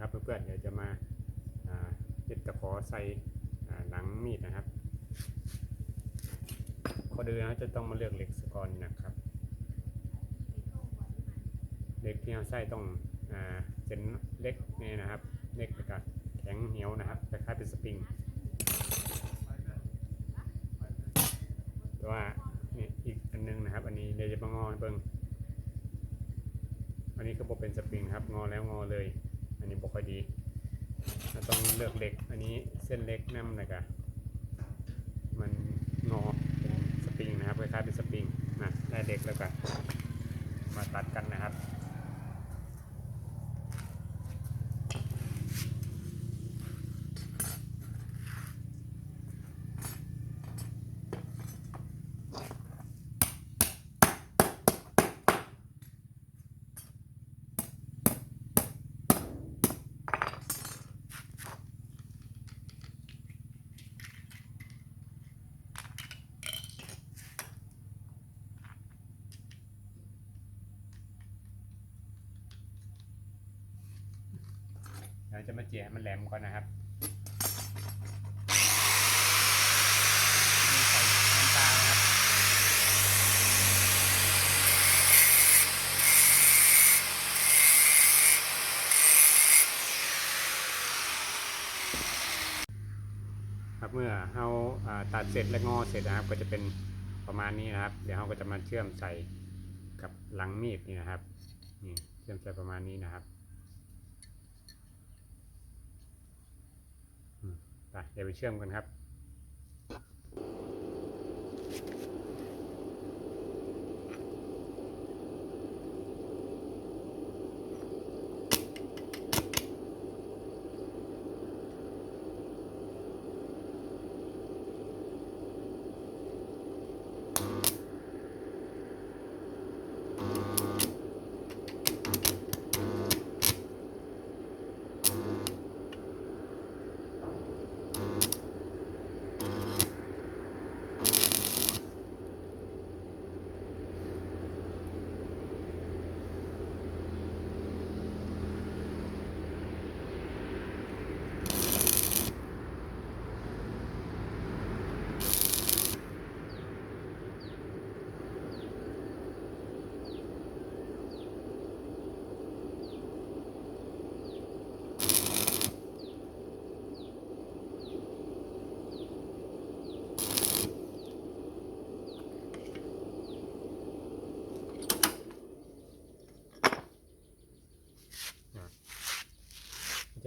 ครับ เพื่อนๆเดี๋ยวจะมาเย็ดตะขอใส่หลังมีดนะครับข้อเดือนะจะต้องมาเลือกเหล็กสกอนนะครับเหล็กที่เราใส่ต้องอเส้นเล็กนี่นะครับเล็กแล้วก็แข็งเหนียวนะครับคล้ายๆเป็นสปริงแต่ว่านี่อีกอันนึงนะครับ อันนี้เดี๋ยวจะมางอให้เบิ่งอันนี้ก็บอกเป็นสปริงครับ งอแล้วงอเลย นนี้บกค่อยดีเราต้องเลือกเหล็ก อันนี้เส้นเล็กนั่นนะกะมันงอเป็นสปริงนะครับคล้ายๆเป็นสปริงนะได้เหล็กแล้วกันมาตัดกันนะครับ เราจะมาเจียให้มันแหลมก่อนนะครับใส่น้ำตาลนะครับเมื่อเราาตัดเสร็จและงอเสร็จนะครับ ก็จะเป็นประมาณนี้นะครับ เดี๋ยวเราก็จะมาเชื่อมใส่กับหลังมีดนี่นะครับนี่เชื่อมใส่ประมาณนี้นะครับ ไป เดี๋ยวไปเชื่อมกันครับ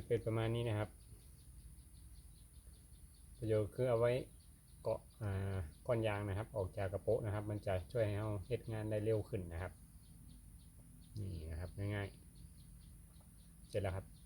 เป็นประมาณนี้นะครับ ประโยชน์คือเอาไว้เกาะอ่าก้อนยางนะครับ ออกจากกระโปะนะครับ มันจะช่วยให้เราเฮ็ดงานได้เร็วขึ้นนะครับ นี่นะครับง่ายๆ เสร็จแล้วครับ